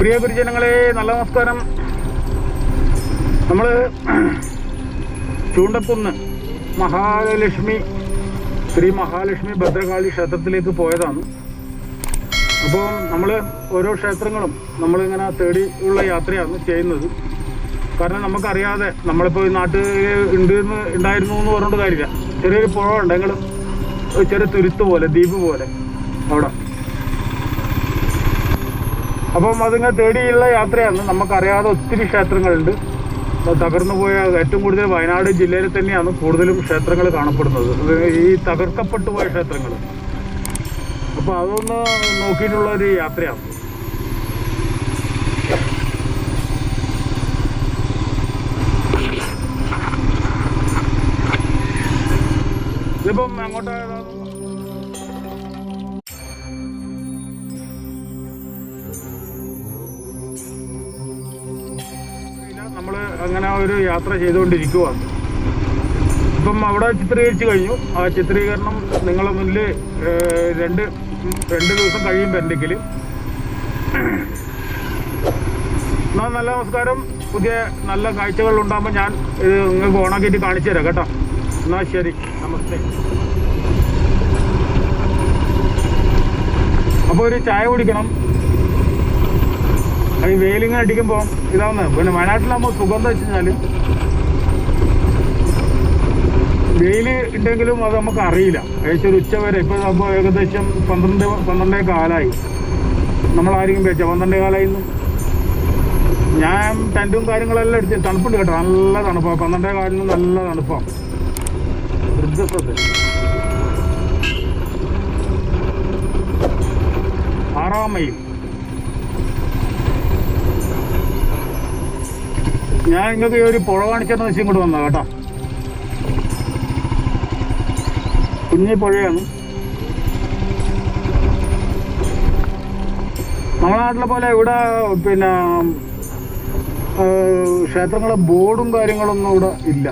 പ്രിയ ഗുരുജനങ്ങളെ നല്ല നമസ്കാരം. നമ്മൾ ചൂണ്ടക്കുന്ന് മഹാലക്ഷ്മി ശ്രീ മഹാലക്ഷ്മി ഭദ്രകാളി ക്ഷേത്രത്തിലേക്ക് പോയതാണ്. അപ്പോൾ നമ്മൾ ഓരോ ക്ഷേത്രങ്ങളും നമ്മളിങ്ങനെ തേടി ഉള്ള യാത്രയാണ് ചെയ്യുന്നത്. കാരണം നമുക്കറിയാതെ നമ്മളിപ്പോൾ ഈ നാട്ടിൽ ഉണ്ട് എന്ന് ഉണ്ടായിരുന്നു എന്ന് പറഞ്ഞിട്ട് കാര്യമില്ല. ചെറിയൊരു പുഴ ഉണ്ടെങ്കിലും ചെറിയ തുരുത്ത് പോലെ ദ്വീപ് പോലെ അവിടെ. അപ്പം അതിങ്ങനെ തേടിയുള്ള യാത്രയാണ്. നമുക്കറിയാതെ ഒത്തിരി ക്ഷേത്രങ്ങളുണ്ട്. തകർന്നു പോയ ഏറ്റവും കൂടുതൽ വയനാട് ജില്ലയിൽ തന്നെയാണ് കൂടുതലും ക്ഷേത്രങ്ങൾ കാണപ്പെടുന്നത്. ഈ തകർക്കപ്പെട്ടു പോയ ക്ഷേത്രങ്ങൾ. അപ്പോൾ അതൊന്ന് നോക്കിയിട്ടുള്ള ഒരു യാത്രയാണ്. ഇതിപ്പം അങ്ങോട്ട് നമ്മൾ അങ്ങനെ ഒരു യാത്ര ചെയ്തുകൊണ്ടിരിക്കുവാണ് ഇപ്പം അവിടെ ചിത്രീകരിച്ചു കഴിഞ്ഞു. ആ ചിത്രീകരണം നിങ്ങളെ മുന്നിൽ രണ്ട് രണ്ട് ദിവസം കഴിയുമ്പോൾ പെൻഡിക്കിൽ എന്നാൽ നല്ല നമസ്കാരം. പുതിയ നല്ല കാഴ്ചകൾ ഉണ്ടാകുമ്പോൾ ഞാൻ ഇത് നിങ്ങൾക്ക് ഓണാക്കിയിട്ട് കാണിച്ചു തരാം കേട്ടോ. എന്നാൽ ശരി. നമസ്തേ. അപ്പോൾ ഒരു ചായ കുടിക്കണം. ഈ വെയിലിങ്ങനെ അടിക്കുമ്പോൾ ഇതാവുന്ന. പിന്നെ വയനാട്ടിലാകുമ്പോൾ സുഖം എന്താ വെച്ച് കഴിഞ്ഞാൽ വെയിൽ ഉണ്ടെങ്കിലും അത് നമുക്ക് അറിയില്ല. ഏകദേശം ഒരു ഉച്ച വരെ. ഇപ്പോൾ അപ്പോൾ ഏകദേശം പന്ത്രണ്ട് പന്ത്രണ്ടേ കാലായി. നമ്മളാരെങ്കിലും വെച്ച പന്ത്രണ്ടേ കാലായി ഞാൻ ടെന്റും കാര്യങ്ങളെല്ലാം എടുത്ത് തണുപ്പുണ്ട് കേട്ടോ. നല്ല തണുപ്പാണ് പന്ത്രണ്ടേ കാലിന് നല്ല തണുപ്പാണ് വൃദ്ധസത്ത് ആറാം മൈൽ. ഞാൻ നിങ്ങൾക്ക് ഒരു പുഴ കാണിച്ചെന്ന് വെച്ച് ഇങ്ങോട്ട് വന്നാ കേട്ടോ. കുഞ്ഞി പുഴയാണ്. നമ്മുടെ നാട്ടിലെ പോലെ ഇവിടെ പിന്നെ ക്ഷേത്രങ്ങളെ ബോർഡും കാര്യങ്ങളൊന്നും ഇവിടെ ഇല്ല.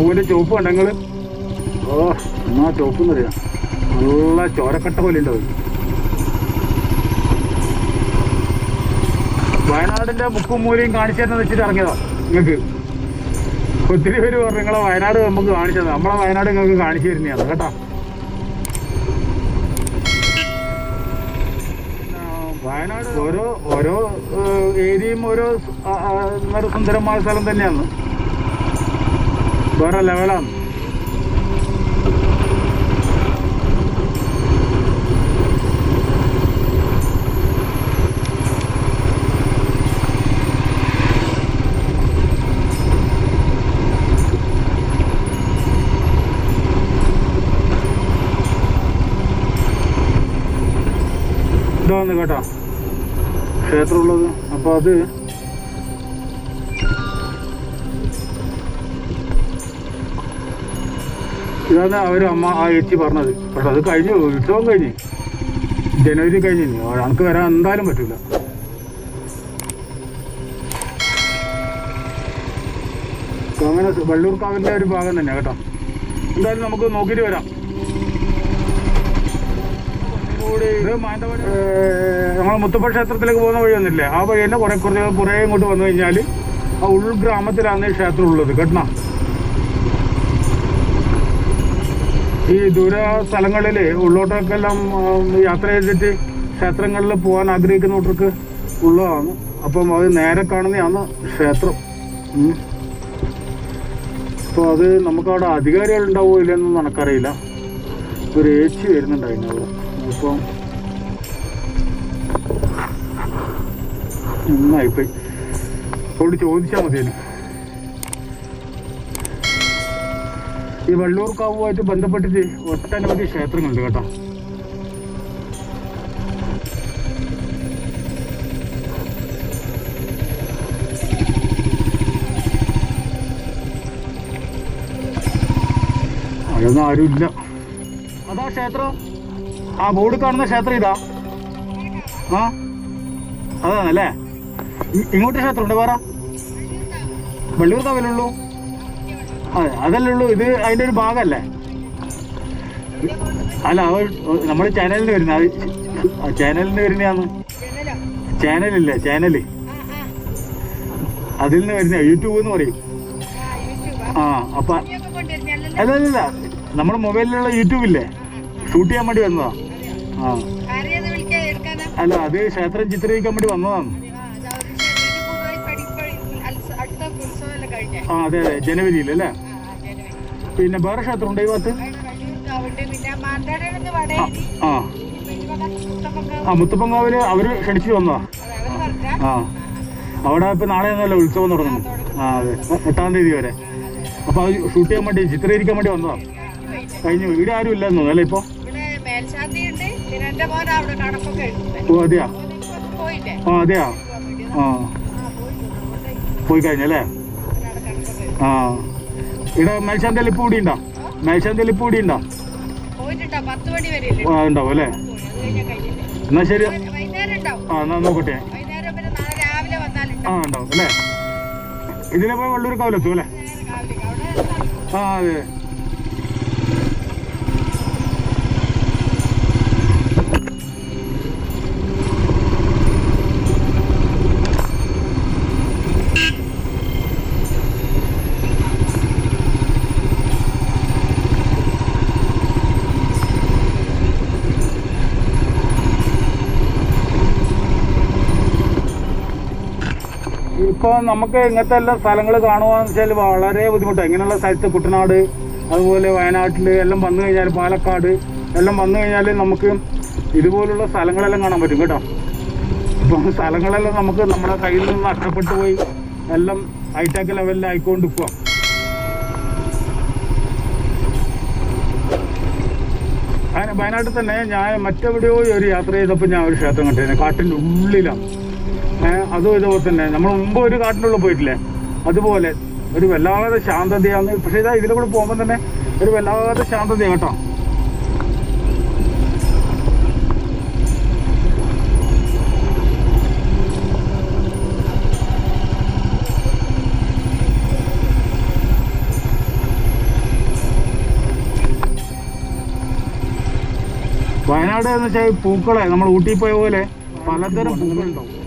പൂവിന്റെ ചുവപ്പ് കണ്ടങ്ങൾ ഓ എന്നാ ചുവപ്പ് എന്നറിയാം നല്ല ചോരക്കട്ട പോലെ ഉണ്ടാവും വയനാടിന്റെ മുക്കും മൂലയും കാണിച്ചു വെച്ചിട്ട് ഇറങ്ങിയതാ നിങ്ങൾക്ക്. ഒത്തിരി പേര് പറഞ്ഞു നിങ്ങളെ വയനാട് നമുക്ക് കാണിച്ചത് നമ്മളെ വയനാട് നിങ്ങൾക്ക് കാണിച്ചു തരുന്നതാണ് കേട്ടോ. വയനാട് ഓരോ ഓരോ ഏരിയയും ഓരോ സുന്ദരമായ സ്ഥലം തന്നെയാണ്. വേറെ ലെവലാണ് ഇതാണ് കേട്ടോ. ക്ഷേത്രമുള്ളത്. അപ്പോൾ അത് ഇതാണ് അവർ അമ്മ ആ ചേച്ചി പറഞ്ഞത്. പക്ഷെ അത് കഴിഞ്ഞു ഉത്സവം കഴിഞ്ഞ്. ജനുവരി കഴിഞ്ഞു. ഞങ്ങൾക്ക് വരാൻ എന്തായാലും പറ്റില്ല അങ്ങനെ വള്ളൂർക്കാവിന്റെ ഒരു ഭാഗം തന്നെ കേട്ടോ. എന്തായാലും നമുക്ക് നോക്കിയിട്ട് വരാം. നമ്മൾ മുത്തപ്പ ക്ഷേത്രത്തിലേക്ക് പോകുന്ന വഴി ആ വഴി തന്നെ കുറെ കുറച്ച് കുറേ ഇങ്ങോട്ട് വന്നു കഴിഞ്ഞാൽ ആ ഉൾഗ്രാമത്തിലാണ് ഈ ക്ഷേത്രം ഉള്ളത്. കേട്ടോ ഈ ദൂര സ്ഥലങ്ങളിൽ ഉള്ളോട്ടൊക്കെല്ലാം യാത്ര ചെയ്തിട്ട് ക്ഷേത്രങ്ങളിൽ പോകാൻ ആഗ്രഹിക്കുന്നവർക്ക് ഉള്ളതാണ്. അപ്പം അത് നേരെ കാണുന്നതാണ് ക്ഷേത്രം. അപ്പോൾ അത് നമുക്കവിടെ അധികാരികൾ ഉണ്ടാവുമോ ഇല്ലെന്നൊന്നും നടക്കറിയില്ല ഒരു ഏച്ചി അവിടെ അപ്പം നന്നായിപ്പോയി അവിടെ ചോദിച്ചാൽ മതിയല്ലോ ഈ വള്ളൂർക്കാവുമായിട്ട് ബന്ധപ്പെട്ടിട്ട് ഒട്ടനവധി ക്ഷേത്രങ്ങളുണ്ട് കേട്ടോ. അതൊന്നും ആരുമില്ല. അതാ ക്ഷേത്രം. ആ ബോർഡ് കാണുന്ന ക്ഷേത്രം ഇതാ. ആ അതാണല്ലേ? ഇങ്ങോട്ട് ക്ഷേത്രം ഉണ്ട് വേറെ വെള്ളൂർക്കാവിലുള്ളൂ അതെ അതല്ലേ ഉള്ളൂ. ഇത് അതിന്റെ ഒരു ഭാഗമല്ലേ അല്ല അവ നമ്മുടെ ചാനലിന് വരുന്ന ചാനലിന് വരുന്നതാണ്? ചാനലില്ലേ ചാനൽ? അതിൽ നിന്ന് വരുന്ന യൂട്യൂബ് എന്ന് പറയും. ആ. അപ്പൊ അല്ല അല്ല നമ്മുടെ മൊബൈലിലുള്ള യൂട്യൂബ് ഇല്ലേ ഷൂട്ട് ചെയ്യാൻ വേണ്ടി വന്നതാ. ആ? അല്ല അത് ക്ഷേത്രം ചിത്രീകരിക്കാൻ വേണ്ടി വന്നതാണ് ആ അതെ അതെ ജനുവരിയിൽ അല്ലേ. പിന്നെ വേറെ ക്ഷേത്രം ഉണ്ട് ഈ ഭാഗത്ത്? ആ. ആ. മുത്തപ്പങ്കാവിൽ അവർ ക്ഷണിച്ചു വന്നതാ? ആ. അവിടെ ഇപ്പൊ നാളെ ഒന്നല്ല ഉത്സവം തുടങ്ങുന്നു. ആ അതെ. എട്ടാം തീയതി വരെ. അപ്പൊ അത് ഷൂട്ട് ചെയ്യാൻ വേണ്ടി ചിത്രീകരിക്കാൻ വേണ്ടി വന്നതാ? കഴിഞ്ഞു. ഇവിടെ ആരും ഇല്ലെന്ന് അല്ലേ ഇപ്പൊ? ഓ അതെയാ? ആ അതെയാ? ആ. പോയി. കഴിഞ്ഞല്ലേ ആ. ഇവിടെ മത്സ്യം ഇവിടെ ഉണ്ടോ മത്സ്യം ഇവിടെ ഉണ്ടോ ആ ഉണ്ടാവും അല്ലേ? എന്നാ ശരി. ആ എന്നാ നോക്കട്ടെ ആ ഉണ്ടാവും അല്ലേ? ഇതിലെ പോയി വള്ളൂർ കാവിലെത്തും അല്ലേ ആ അതെ. ഇപ്പോൾ നമുക്ക് ഇങ്ങനത്തെ എല്ലാ സ്ഥലങ്ങൾ കാണുകയെന്ന് വെച്ചാൽ വളരെ ബുദ്ധിമുട്ടാണ് ഇങ്ങനെയുള്ള സ്ഥലത്ത് കുട്ടനാട് അതുപോലെ വയനാട്ടിൽ എല്ലാം വന്നു കഴിഞ്ഞാൽ പാലക്കാട് എല്ലാം വന്നു കഴിഞ്ഞാൽ നമുക്ക് ഇതുപോലുള്ള സ്ഥലങ്ങളെല്ലാം കാണാൻ പറ്റും കേട്ടോ. ഇപ്പോൾ സ്ഥലങ്ങളെല്ലാം നമുക്ക് നമ്മുടെ കയ്യിൽ നിന്ന് നഷ്ടപ്പെട്ടു പോയി എല്ലാം ഹൈടെക് ലെവലിൽ ആയിക്കൊണ്ട് പോവാം വയനാട്ടിൽ തന്നെ ഞാൻ മറ്റെവിടെയോ ഒരു യാത്ര ചെയ്തപ്പോൾ ഞാൻ ഒരു ക്ഷേത്രം കണ്ടിരുന്നു. കാട്ടിന്റെ ഉള്ളിലാണ്. അതും ഇതുപോലെ തന്നെ. നമ്മൾ മുമ്പ് ഒരു കാട്ടിനുള്ളിൽ പോയിട്ടില്ലേ? അതുപോലെ ഒരു വല്ലാതെ ശാന്തതയാണ്. പക്ഷേ ഇതാ ഇതിലെ കൂടെ പോകുമ്പോൾ തന്നെ ഒരു വല്ലാതെ ശാന്തതയാണ് കേട്ടോ. വയനാട് എന്ന് വെച്ചാൽ പൂക്കളെ നമ്മൾ ഊട്ടി പോയ പോലെ പലതരം പൂക്കളുണ്ടാവും.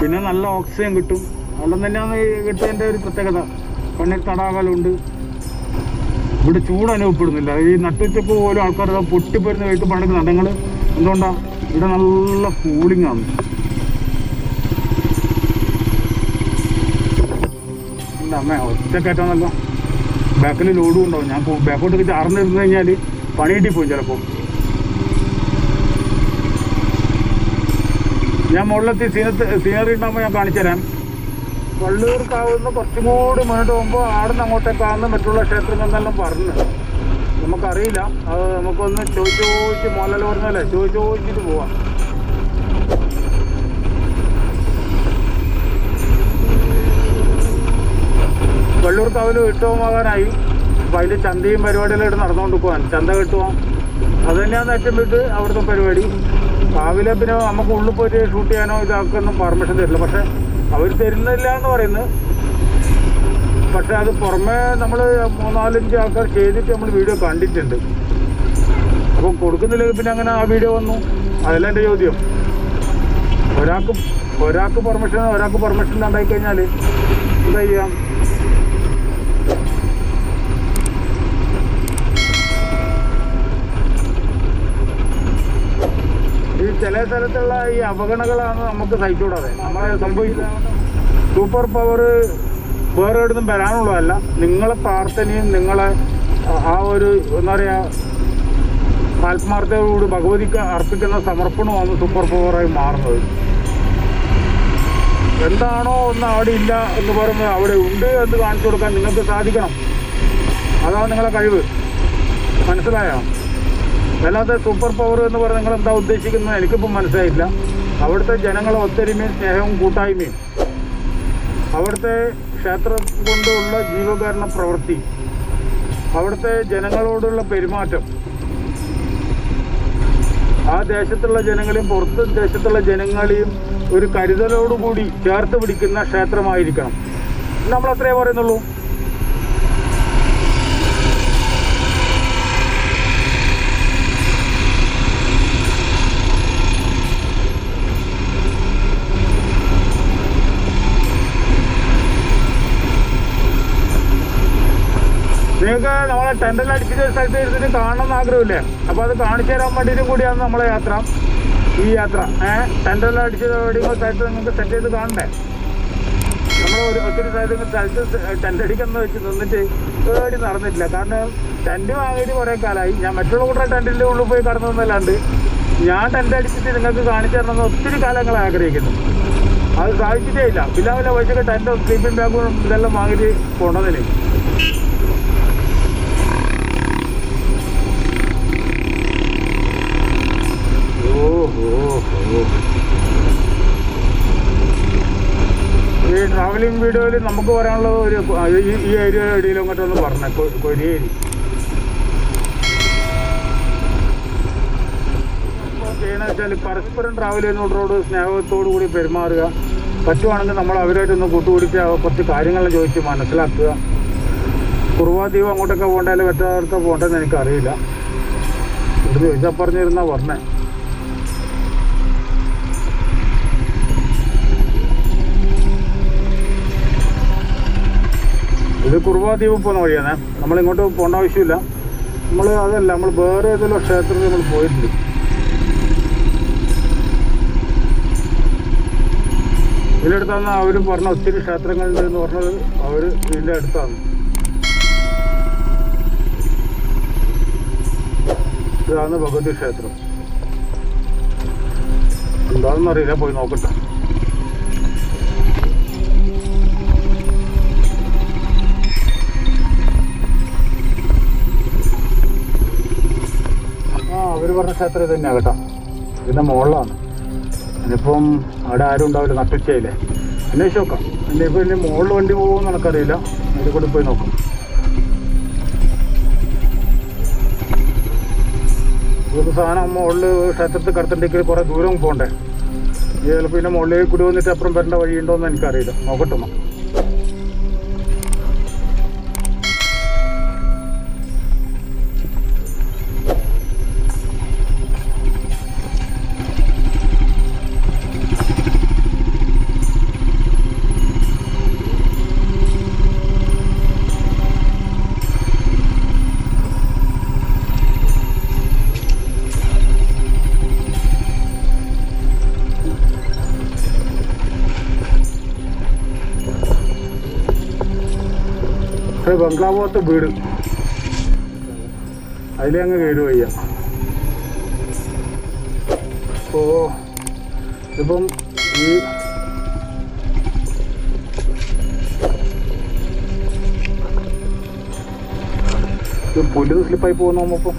പിന്നെ നല്ല ഓക്സിജൻ കിട്ടും. വെള്ളം തന്നെയാണ് കിട്ടിയതിന്റെ ഒരു പ്രത്യേകത. കണ്ണിൽ തടാകലുണ്ട് ഇവിടെ ചൂട് അനുഭവപ്പെടുന്നില്ല. ഈ നട്ടുച്ചപ്പ് പോലും ആൾക്കാർ പൊട്ടിപ്പരുന്ന് വീട്ടിൽ പണ്ടൊക്കെ നടങ്ങൾ എന്തുകൊണ്ടാണ് ഇവിടെ നല്ല കൂളിംഗ് ആണ്. അമ്മ ഒറ്റക്കയറ്റാന്നല്ലോ ബാക്കിൽ ലോഡും ഉണ്ടാവും. ഞാൻ ബാക്കോട്ട് അറിഞ്ഞിരുന്നു കഴിഞ്ഞാൽ പണി കിട്ടിപ്പോവും ചിലപ്പോൾ ഞാൻ മുകളിലെത്തി സീനത്ത് സീനറി ഉണ്ടാകുമ്പോൾ ഞാൻ കാണിച്ചു തരാം. വള്ളൂർക്കാവുന്ന കുറച്ചും കൂടി മുന്നോട്ട് പോകുമ്പോൾ ആടുന്ന് അങ്ങോട്ടേക്കാവുന്ന മറ്റുള്ള ക്ഷേത്രങ്ങളെന്നെല്ലാം പറഞ്ഞു. നമുക്കറിയില്ല. അത് നമുക്കൊന്ന് ചോദിച്ചു ചോദിച്ച് മോലല്ല പറഞ്ഞല്ലേ ചോദിച്ചു ചോദിച്ചിട്ട് പോവാം. വള്ളൂർക്കാവിൽ ഉത്സവമാകാനായി അപ്പോൾ അതിന്റെ ചന്തയും പരിപാടിയെല്ലാം ഇവിടെ നടന്നുകൊണ്ട് പോകാൻ ചന്ത കിട്ടുവാൻ അത് തന്നെയാണ് ഏറ്റവും വിട്ട് അവിടുത്തെ പരിപാടി. രാവിലെ പിന്നെ നമുക്ക് ഉള്ളിൽ പോയിട്ട് ഷൂട്ട് ചെയ്യാനോ ഇതാക്കൊന്നും പെർമിഷൻ തരില്ല. പക്ഷെ അവർ തരുന്നില്ല എന്ന് പറയുന്നത് പക്ഷെ അത് പുറമേ നമ്മൾ മൂന്നാലഞ്ച് ആൾക്കാർ ചെയ്തിട്ട് നമ്മൾ വീഡിയോ കണ്ടിട്ടുണ്ട്. അപ്പം കൊടുക്കുന്നില്ലെങ്കിൽ പിന്നെ അങ്ങനെ ആ വീഡിയോ വന്നു. അതല്ല എന്റെ ചോദ്യം. ഒരാൾക്ക് ഒരാൾക്ക് പെർമിഷൻ ഒരാൾക്ക് പെർമിഷൻ ഇല്ലാണ്ടായി കഴിഞ്ഞാൽ എന്താ ചെയ്യാം ഈ ചില തരത്തിലുള്ള ഈ അവഗണകളാണ് നമുക്ക് സഹിച്ചുകൂടാതെ നമ്മളെ സംഭവിക്കുന്നത് സൂപ്പർ പവർ വേറെ എവിടുന്നും വരാനുള്ളതല്ല. നിങ്ങളെ പ്രാർത്ഥനയും നിങ്ങളെ ആ- ഒരു എന്താ പറയുക ആത്മാർത്ഥതയോട് ഭഗവതിക്ക് അർപ്പിക്കുന്ന സമർപ്പണമാണ് സൂപ്പർ പവറായി മാറുന്നത്. എന്താണോ ഒന്ന് അവിടെ ഇല്ല എന്ന് പറയുമ്പോൾ അവിടെ ഉണ്ട് എന്ന് കാണിച്ചു കൊടുക്കാൻ നിങ്ങൾക്ക് സാധിക്കണം. അതാണ് നിങ്ങളെ കഴിവ്. മനസ്സിലായോ? അല്ലാതെ സൂപ്പർ പവർ എന്ന് പറഞ്ഞാൽ നിങ്ങൾ എന്താ ഉദ്ദേശിക്കുന്നത്? എനിക്കിപ്പോൾ മനസ്സിലായില്ല. അവിടുത്തെ ജനങ്ങളെ ഒത്തൊരുമയും സ്നേഹവും കൂട്ടായ്മയും. അവിടുത്തെ ക്ഷേത്രം കൊണ്ടുള്ള ജീവകാരണ പ്രവൃത്തി. അവിടുത്തെ ജനങ്ങളോടുള്ള പെരുമാറ്റം. ആ ദേശത്തുള്ള ജനങ്ങളെയും പുറത്ത് ദേശത്തുള്ള ജനങ്ങളെയും ഒരു കരുതലോടുകൂടി ചേർത്ത് പിടിക്കുന്ന ക്ഷേത്രമായിരിക്കണം. നമ്മൾ അത്രേ പറയുന്നുള്ളൂ. നിങ്ങൾക്ക് നമ്മളെ ടെൻഡൽ അടിച്ചിട്ട് ഒരു സ്ഥലത്ത് ഇരുന്നിട്ട് കാണണമെന്ന് ആഗ്രഹമില്ലേ? അപ്പോൾ അത് കാണിച്ചു തരാൻ വേണ്ടിയിട്ടും കൂടിയാണ് നമ്മളെ യാത്ര. ഈ യാത്ര. ഏഹ് ടെൻഡൽ അടിച്ച് സ്ഥലത്ത് നിങ്ങൾക്ക് സെറ്റ് ചെയ്ത് കാണണ്ടേ? നമ്മൾ ഒരു ഒത്തിരി സ്ഥലത്ത് സ്ഥലത്ത് ടെന്റ് അടിക്കുന്ന വെച്ച് നിന്നിട്ട് ഏടി നടന്നിട്ടില്ല. കാരണം ടെന്റ് വാങ്ങിയിട്ട് കുറേ കാലമായി ഞാൻ മറ്റുള്ള കൂട്ടറെ ടെന്റിന്റെ ഉള്ളിൽ പോയി കടന്നു വന്നല്ലാണ്ട് ഞാൻ ടെന്റ് അടിച്ചിട്ട് നിങ്ങൾക്ക് കാണിച്ചു തരണമെന്ന് ഒത്തിരി കാലങ്ങൾ ആഗ്രഹിക്കുന്നു. അത് സാധിച്ചിട്ടേ ഇല്ല. പിന്നെ വല്ല പൈസക്ക് ടെന്റും സ്ലീപ്പിംഗ് ബാഗും ഇതെല്ലാം വാങ്ങിയിട്ട് കൊണ്ടുവന്നില്ലേ? ഈ ട്രാവലിംഗ് വീഡിയോയിൽ നമുക്ക് പറയാനുള്ളത് ഒരു ഈ- ഏരിയ ഇടയിലും അങ്ങോട്ട് ഒന്ന് പറഞ്ഞേ കൊരിയേരി ചെയ്യണമെന്ന് വെച്ചാൽ പരസ്പരം ട്രാവൽ ചെയ്യുന്നവരോട് സ്നേഹത്തോടു കൂടി പെരുമാറുക. പറ്റുവാണെങ്കിൽ നമ്മൾ അവരായിട്ടൊന്ന് കൂട്ടുപിടിച്ച് കുറച്ച് കാര്യങ്ങളെല്ലാം ചോദിച്ച് മനസ്സിലാക്കുക. കുറുവാദ്വീപ് അങ്ങോട്ടൊക്കെ പോകേണ്ടതിൽ മറ്റൊക്കെ പോകേണ്ടതെന്ന് എനിക്കറിയില്ല. ഇവിടെ ചോദിച്ചാൽ പറഞ്ഞിരുന്നാ പറഞ്ഞേ. ഇത് കുറുവാദ്വീപ് പോകുന്ന വഴിയാണ്. നമ്മൾ ഇങ്ങോട്ട് പോകേണ്ട ആവശ്യമില്ല. നമ്മൾ അതല്ല നമ്മൾ വേറെ ഏതെങ്കിലും ക്ഷേത്രത്തിൽ നമ്മൾ പോയിട്ടുണ്ട്. അടുത്താണ് അവർ പറഞ്ഞ ഒത്തിരി ക്ഷേത്രങ്ങളുണ്ട് എന്ന് പറഞ്ഞത് അവർ ഇതിന്റെ അടുത്താണ്. ഇതാണ് ഭഗവതി ക്ഷേത്രം. എന്താണെന്ന് അറിയില്ല പോയി നോക്കട്ടെ. ആ അവർ പറഞ്ഞ ക്ഷേത്രം ഇത് തന്നെയാണ് കേട്ടോ. ഇതിന്റെ മുകളിലാണ്. ഇനിയിപ്പം അവിടെ ആരും ഉണ്ടാവില്ല നട്ടുച്ചയില്ലേ അന്വേഷിച്ച് നോക്കാം ഇനിയിപ്പോൾ ഇനി മുകളിൽ വണ്ടി പോകുമെന്ന് എനിക്കറിയില്ല. അതിൽ കൂടി പോയി നോക്കാം. ഇതൊക്കെ സാധനം മുകളിൽ ക്ഷേത്രത്തിൽ കടത്തിണ്ടെങ്കിൽ കുറേ ദൂരം പോകണ്ടേ ചിലപ്പോൾ പിന്നെ മുകളിലേക്ക് കൂടി വന്നിട്ട് അപ്പുറം വരേണ്ട വഴിയുണ്ടോ എന്ന് എനിക്കറിയില്ല. നോക്കട്ടെ ഒന്ന്. ഇത് ബംഗ്ലാവ് വീട് അതിലങ്ങ് കയറി വയ്യ ഓ ഇപ്പം ഈ പുല്ല് സ്ലിപ്പായി പോകുന്നു നമ്മപ്പം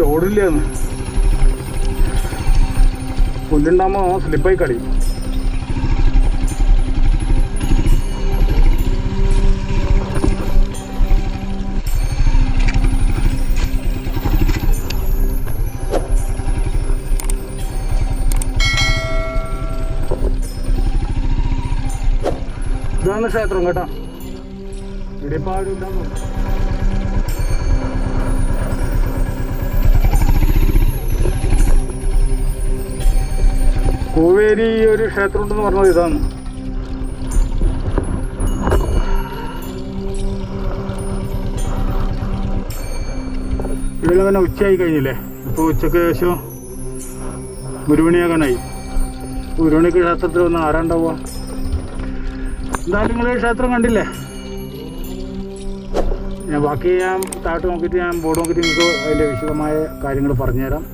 ലോഡില്ലാന്ന്. പുല്ലുണ്ടാകുമ്പോ സ്ലിപ്പായി കളി ഇതാണ് ക്ഷേത്രം കേട്ടോ. ഇടിയപ്പോൾ കൂവേരി ഒരു ക്ഷേത്രം ഉണ്ടെന്ന് പറഞ്ഞത് ഇതാണ്. ഇവിടെ തന്നെ ഉച്ചയായി കഴിഞ്ഞില്ലേ? ഇപ്പോൾ ഉച്ചയ്ക്ക് ശേഷം ഒരു മണിയാകാനായി. ഉരുണിക്ക് ക്ഷേത്രത്തിൽ വന്ന് ആരാണ്ടാവുക? എന്തായാലും നിങ്ങൾ ക്ഷേത്രം കണ്ടില്ലേ? ഞാൻ ബാക്കി ഞാൻ താട്ട് നോക്കിയിട്ട് ഞാൻ ബോർഡ് നോക്കിയിട്ട് നിങ്ങൾക്ക് അതിന്റെ വിശദമായ കാര്യങ്ങൾ പറഞ്ഞുതരാം.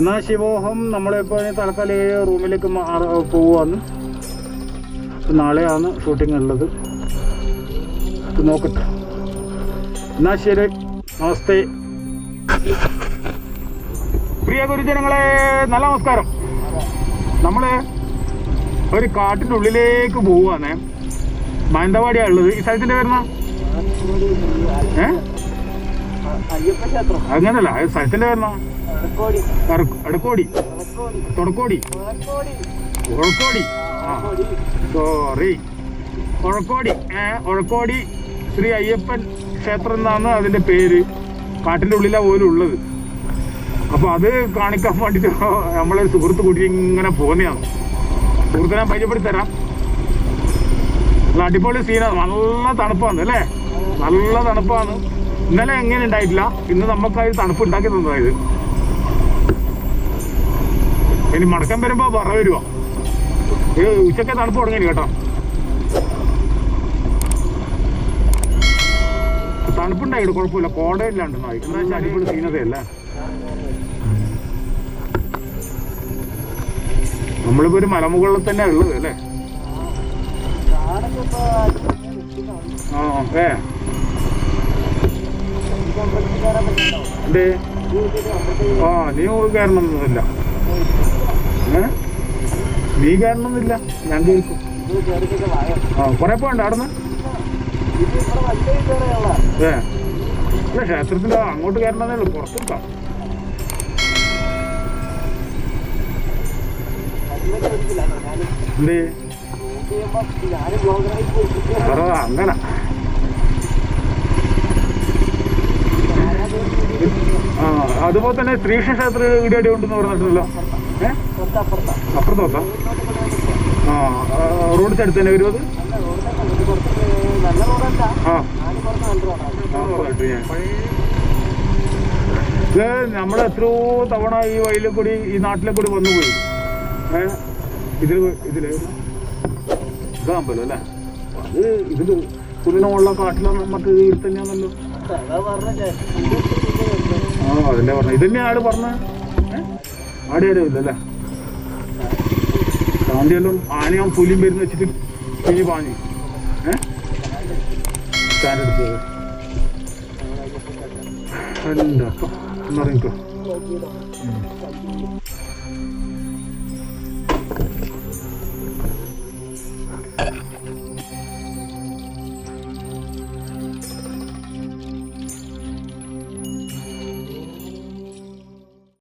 എന്നാൽ ശിവോഹം നമ്മളിപ്പോൾ തൽക്കാലം റൂമിലേക്ക് മാറ പോവുകയാണ് നാളെയാണ് ഷൂട്ടിംഗ് ഉള്ളത്. നോക്കട്ടെ. എന്നാൽ ശരി. നമസ്തേ. പ്രിയ ഗുരുജനങ്ങളെ നല്ല നമസ്കാരം. നമ്മൾ ഒരു കാട്ടിന്റെ ഉള്ളിലേക്ക് പോവുകയാണേ മാനന്തവാടിയാണ് ഉള്ളത്. ഈ സ്ഥലത്തിന്റെ വരുന്ന ഏ? അങ്ങനല്ല. സ്ഥലത്തിന്റെ പേരുന്ന? അടക്കോടി. തുടക്കോടി. ഉഴക്കോടി സോറി. ഉഴക്കോടി ഏ ഉഴക്കോടി ശ്രീ അയ്യപ്പൻ ക്ഷേത്രം എന്നാണ് അതിന്റെ പേര്. കാട്ടിന്റെ ഉള്ളിലാണ് പോലും ഉള്ളത്. അപ്പോൾ അത് കാണിക്കാൻ വേണ്ടിയിട്ട് നമ്മളെ സുഹൃത്ത് കൂട്ടി ഇങ്ങനെ പോകുന്നതാണ്. സുഹൃത്തിനെ പരിചയപ്പെടുത്തി തരാം അടിപൊളി സീനാണ് നല്ല തണുപ്പാണ് അല്ലേ? നല്ല തണുപ്പാണ്. ഇന്നലെ എങ്ങനെ ഉണ്ടായിട്ടില്ല? ഇന്ന് നമുക്കത് തണുപ്പ് ഉണ്ടാക്കി തന്നതായത് ഇനി മടക്കം വരുമ്പോ പറ വരുവാ. ഉച്ചയ്ക്ക് തണുപ്പ് തുടങ്ങി കേട്ടോ. തണുപ്പുണ്ടായിട്ട് കുഴപ്പമില്ല. കോടയില്ലാണ്ട് എന്താ വെച്ചാൽ അടിപൊളി സീനതയല്ല നമ്മളിപ്പോ ഒരു മലമുകളിൽ തന്നെ ഉള്ളത് അല്ലേ? ആ ഏ. ആ നീ കയറണമെന്നൊന്നുമില്ല നീ കയറണമെന്നില്ല ഞാൻ കേൾക്കും ആ കുറെ പോകണ്ട അവിടെ ഏ. അല്ല ക്ഷേത്രത്തിൽ അങ്ങോട്ട് കയറണമെന്നേ ഉള്ളൂ പുറത്തുണ്ടോ എന്തേ? അങ്ങനെ. അതുപോലെ തന്നെ ശ്രീകൃഷ്ണ ക്ഷേത്ര ഇടിയടി ഉണ്ടെന്ന് പറഞ്ഞിട്ടുണ്ടല്ലോ. ഏ? കുറച്ചപ്പുറത്താ അപ്പുറത്ത് നോക്കാം ആ റോഡ് സൈഡ് തന്നെ വരുമോ അത്. ഇത് നമ്മൾ എത്രയോ തവണ ഈ വഴിയിലെ കൂടി ഈ നാട്ടിലെ കൂടി വന്നു പോയി. ഏ? ഇതിൽ ഇതിൽ. ഇതാകുമ്പല്ലോ അല്ലേ? അത് ഇതിൽ കുന്നിനുള്ള കാട്ടിലോ നമുക്ക് ഇതിൽ തന്നെയാണല്ലോ. ആ അതല്ലേ പറഞ്ഞ ഇതന്നെ ആൾ പറഞ്ഞ ആടെ ആരും ഇല്ലല്ലേ? ശാന്തിയെല്ലാം ആനയും പുലിയും വരുന്ന വെച്ചിട്ട് പിഴി പാഞ്ഞു. ഏഹ് എടുത്തത് എന്താ? എന്നറിയിക്കോ.